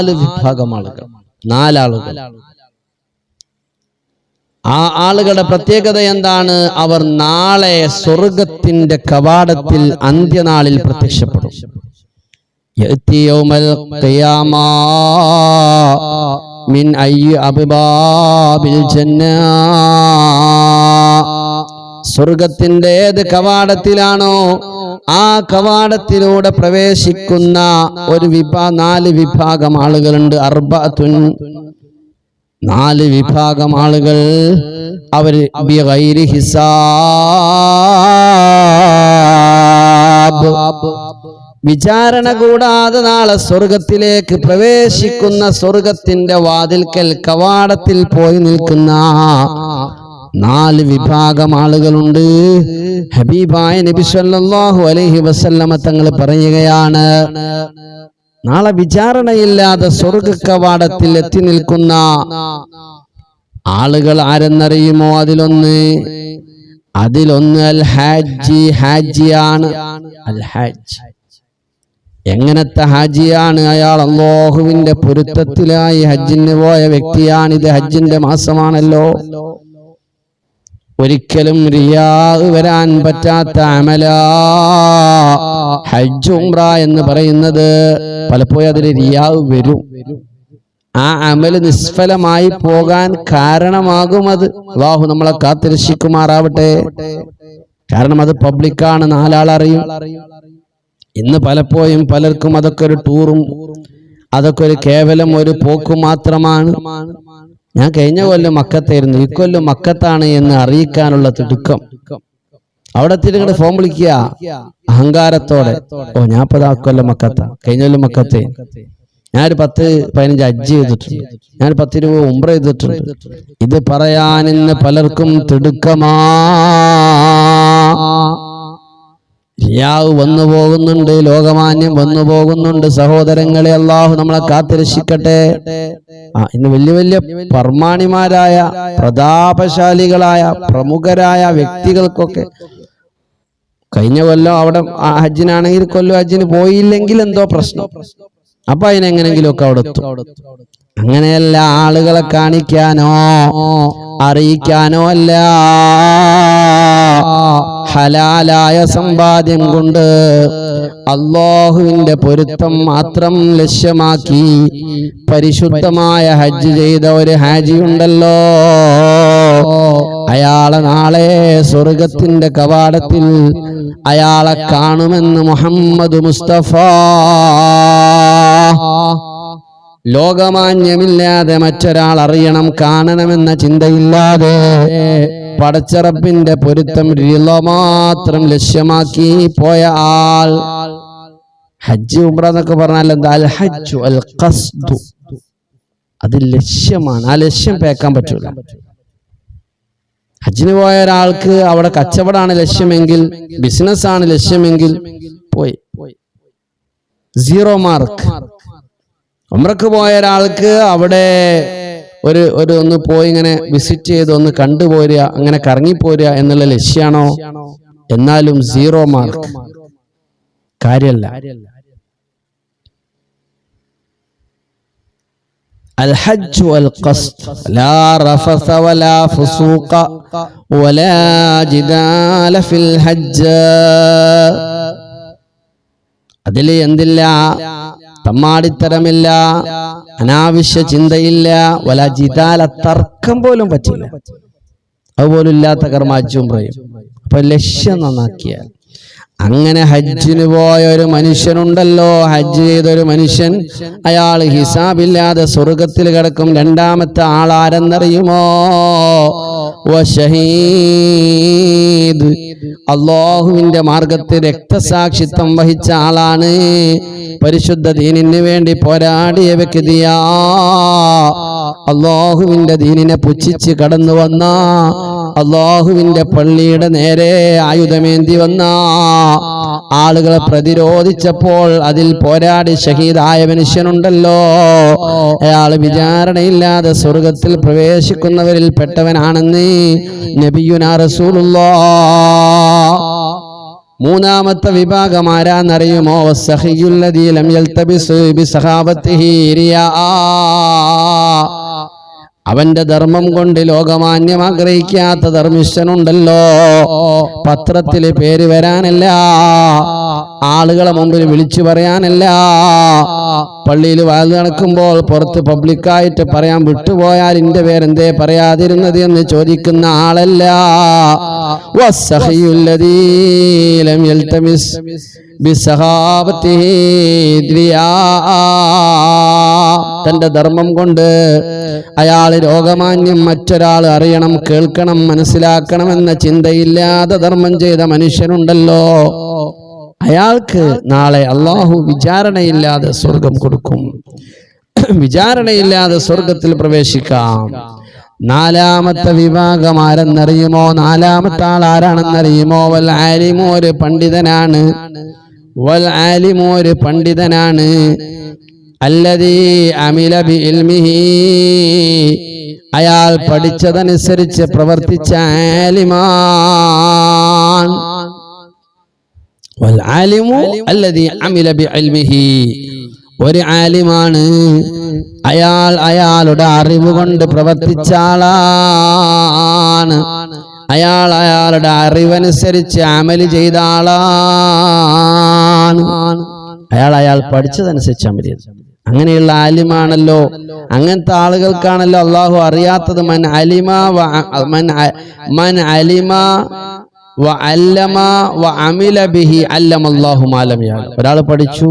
നാല് വിഭാഗം ആളുകൾ നാലാളുകൾ. ആ ആളുകളുടെ പ്രത്യേകത എന്താണ്? അവർ നാളെ സ്വർഗത്തിന്റെ കവാടത്തിൽ അന്ത്യനാളിൽ പ്രത്യക്ഷപ്പെടും. മിൻ അയ്യ ജന്നാ. സ്വർഗത്തിന്റെ ഏത് കവാടത്തിലാണോ? ആ കവാടത്തിലൂടെ പ്രവേശിക്കുന്ന ഒരു വിഭാ നാല് വിഭാഗം ആളുകളുണ്ട്. അർബത്തുൻ നാല് വിഭാഗം ആളുകൾ. അവർ ഹിസാബ്. വിചാരണ കൂടാതെ നാളെ സ്വർഗത്തിലേക്ക് പ്രവേശിക്കുന്ന സ്വർഗത്തിന്റെ വാതിൽക്കൽ കവാടത്തിൽ പോയി നിൽക്കുന്ന നാല് വിഭാഗം ആളുകളുണ്ട്. ഹബീബായ നബി സല്ലല്ലാഹു അലൈഹി വസല്ലമ തങ്ങൾ പറയുകയാണ് നാളെ വിചാരണയില്ലാതെ സ്വർഗ കവാടത്തിൽ എത്തി നിൽക്കുന്ന ആളുകൾ ആരെന്നറിയുമോ അതിലൊന്ന്? അതിലൊന്ന് അൽ ഹാജി ഹാജിയാണ് അൽ ഹാജ് എങ്ങനത്തെ ഹാജിയാണ് അയാൾ അള്ളാഹുവിന്റെ പൊരുത്തത്തിലായി ഹജ്ജിന് പോയ വ്യക്തിയാണ് ഇത് ഹജ്ജിന്റെ മാസമാണല്ലോ. ഒരിക്കലും റിയാ വരാൻ പറ്റാത്ത അമല. ഹജ്ജ് ഉംറ എന്ന് പറയുന്നത് പലപ്പോഴും അതിൽ റിയാവ് വരും. ആ അമൽ നിസ്ഫലമായി പോകാൻ കാരണമാകും അത്. അള്ളാഹു നമ്മളെ കാത്തിരക്ഷിക്കുമാറാവട്ടെ. കാരണം അത് പബ്ലിക്കാണ് നാലാളറിയും ഇന്ന് പലപ്പോഴും പലർക്കും അതൊക്കെ ഒരു ടൂറും അതൊക്കെ ഒരു കേവലം ഒരു പോക്ക് മാത്രമാണ്. ഞാൻ കഴിഞ്ഞ കൊല്ലം മക്കത്തായിരുന്നു. ഇക്കൊല്ലം മക്കത്താണ് എന്ന് അറിയിക്കാനുള്ള തിടുക്കം. അവിടെ എത്തിയിട്ട് ഫോം വിളിക്കുക. അഹങ്കാരത്തോടെ. ഓ ഞാൻ ഇപ്പൊ കൊല്ലം മക്കത്ത. കഴിഞ്ഞ കൊല്ലം മക്കത്തെ. ഞാനൊരു പത്ത് പതിനഞ്ച് അജ്ജ് ചെയ്തിട്ടുണ്ട്. ഞാൻ പത്ത് രൂപ ഉംറ ചെയ്തിട്ടുണ്ട്. ഇത് പറയാൻ ഇന്ന് പലർക്കും തിടുക്കമാ. റിയാവ് വന്നു പോകുന്നുണ്ട് ലോകമാന്യം വന്നു പോകുന്നുണ്ട്. സഹോദരങ്ങളെ അള്ളാഹു നമ്മളെ കാത്തിരക്ഷിക്കട്ടെ. ആ ഇന്ന് വലിയ വലിയ പർമാണിമാരായ പ്രതാപശാലികളായ പ്രമുഖരായ വ്യക്തികൾക്കൊക്കെ കഴിഞ്ഞ കൊല്ലം അവിടെ ഹജ്ജിനാണെങ്കിൽ കൊല്ലം ഹജ്ജിന് പോയില്ലെങ്കിൽ എന്തോ പ്രശ്നം. അപ്പൊ അതിനെങ്ങനെങ്കിലുമൊക്കെ അവിടെ അങ്ങനെയല്ല ആളുകളെ കാണിക്കാനോ അറിയിക്കാനോ അല്ല. ഹലാലായ സമ്പാദ്യം കൊണ്ട് അള്ളാഹുവിന്റെ പൊരുത്തം മാത്രം ലക്ഷ്യമാക്കി പരിശുദ്ധമായ ഹജ്ജ് ചെയ്ത ഒരു ഹാജി ഉണ്ടല്ലോ. അയാളെ നാളെ സ്വർഗത്തിന്റെ കവാടത്തിൽ അയാളെ കാണുമെന്ന് മുഹമ്മദ് മുസ്തഫ. ലോകമാന്യമില്ലാതെ മറ്റൊരാൾ അറിയണം കാണണമെന്ന ചിന്തയില്ലാതെ പടച്ചറപ്പിന്റെ പൊരുത്തം റിള മാത്രം ലക്ഷ്യമാക്കി പോയ ആൾ. ഹജ്ജ് ഉംറ എന്നൊക്കെ പറഞ്ഞാൽ എന്താ? അൽ ഹജ്ജു അൽ ഖസ്ദു. അത് ലക്ഷ്യമാണ്. ആ ലക്ഷ്യം പേക്കാൻ പറ്റൂല. ഹജ്ജിന് പോയ ഒരാൾക്ക് അവിടെ കച്ചവടമാണ് ലക്ഷ്യമെങ്കിൽ ബിസിനസ് ആണ് ലക്ഷ്യമെങ്കിൽ പോയി. സീറോ മാർക്ക് ഉമ്രക്ക് പോയ ഒരാൾക്ക് അവിടെ ഒരു ഒരു ഒന്ന് പോയി ഇങ്ങനെ വിസിറ്റ് ചെയ്ത് ഒന്ന് കണ്ടുപോരുക അങ്ങനെ കറങ്ങിപ്പോരുക എന്നുള്ള ലക്ഷ്യമാണോ എന്നാലും സീറോ മാർക്ക് കാര്യല്ല الحج والقصد لا رفث ولا فسوق ولا جدال في الحج അതിൽ എന്തില്ല തമ്മാടിത്തരമില്ല അനാവശ്യ ചിന്തയില്ല വല ജിതാല തർക്കം പോലും പറ്റില്ല. അതുപോലില്ലാത്ത കർമാജ്യം പറയും. അപ്പൊ ലക്ഷ്യം നന്നാക്കിയാൽ അങ്ങനെ ഹജ്ജിന് പോയ ഒരു മനുഷ്യനുണ്ടല്ലോ. ഹജ്ജ് ചെയ്തൊരു മനുഷ്യൻ അയാൾ ഹിസാബില്ലാതെ സ്വർഗത്തിൽ കിടക്കും. രണ്ടാമത്തെ ആളാരെന്നറിയുമോ? വശഹീദ് അള്ളാഹുവിന്റെ മാർഗത്തിൽ രക്തസാക്ഷിത്വം വഹിച്ച ആളാണ്. പരിശുദ്ധ ദീനിന് വേണ്ടി പോരാടിയ വ്യക്തിയാ അള്ളാഹുവിന്റെ ദീനിനെ പുച്ഛിച്ച് കടന്നു വന്ന അള്ളാഹുവിന്റെ പള്ളിയുടെ നേരെ ആയുധമേന്തി വന്ന ആളുകളെ പ്രതിരോധിച്ചപ്പോൾ അതിൽ പോരാടി ഷഹീദായ മനുഷ്യനുണ്ടല്ലോ. അയാൾ വിചാരണയില്ലാതെ സ്വർഗത്തിൽ പ്രവേശിക്കുന്നവരിൽ പെട്ടവനാണെന്ന് നബിയുനാറസൂലുള്ള മൂന്നാമത്തെ വിഭാഗം ആരാന്നറിയുമോ? സഹിയുല്ലതീലം റിയാ അവന്റെ ധർമ്മം കൊണ്ട് ലോകമാന്യം ആഗ്രഹിക്കാത്ത ധർമ്മിഷ്ഠനുണ്ടല്ലോ. പത്രത്തിൽ പേര് വരാനല്ല. ആളുകളെ മുമ്പിൽ വിളിച്ചു പറയാനല്ല. പള്ളിയിൽ വാത് നടക്കുമ്പോൾ പുറത്ത് പബ്ലിക്കായിട്ട് പറയാൻ വിട്ടുപോയാൽ എന്റെ പേരെന്തേ പറയാതിരുന്നത് എന്ന് ചോദിക്കുന്ന ആളല്ല. വസ്സഹിയുല്ലദീ തന്റെ ധർമ്മം കൊണ്ട് അയാൾ രോഗമാന്യം മറ്റൊരാൾ അറിയണം കേൾക്കണം മനസ്സിലാക്കണം എന്ന ചിന്തയില്ലാതെ ധർമ്മം ചെയ്ത മനുഷ്യനുണ്ടല്ലോ. അയാൾക്ക് നാളെ അള്ളാഹു വിചാരണയില്ലാതെ സ്വർഗം കൊടുക്കും. വിചാരണയില്ലാതെ സ്വർഗത്തിൽ പ്രവേശിക്കാം. നാലാമത്തെ വിഭാഗം ആരെന്നറിയുമോ? നാലാമത്തെ ആൾ ആരാണെന്നറിയുമോ? വൽ ആലിമോ ഒരു പണ്ഡിതനാണ്. വൽ ആലിമോ ഒരു പണ്ഡിതനാണ്. അല്ലതീ അമില ബി അയാൾ പഠിച്ചതനുസരിച്ച് പ്രവർത്തിച്ച ആലിമാൻ. ഒരു ആലിമാണ് അയാൾ അയാളുടെ അറിവ് കൊണ്ട് പ്രവർത്തിച്ച ആളാണ്. അയാൾ അയാളുടെ അറിവനുസരിച്ച് അമൽ ചെയ്ത ആളാണ്. അയാൾ അയാൾ പഠിച്ചതനുസരിച്ച് അമൽ ചെയ്തു. അങ്ങനെയുള്ള ആലിമാണല്ലോ. അങ്ങനത്തെ ആളുകൾക്കാണല്ലോ അള്ളാഹു അറിയാത്തത്. മൻ അലിമ മൻ അലിമ ഒരാൾ പഠിച്ചു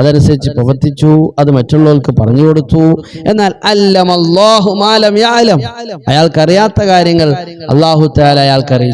അതനുസരിച്ച് പ്രവർത്തിച്ചു അത് മറ്റുള്ളവർക്ക് പറഞ്ഞു കൊടുത്തു. എന്നാൽ അല്ലമ അല്ലാഹു മാ ലം യഅലം അയാൾക്ക് അറിയാത്ത കാര്യങ്ങൾ അള്ളാഹു തആല അയാൾക്ക് അറിയിച്ചു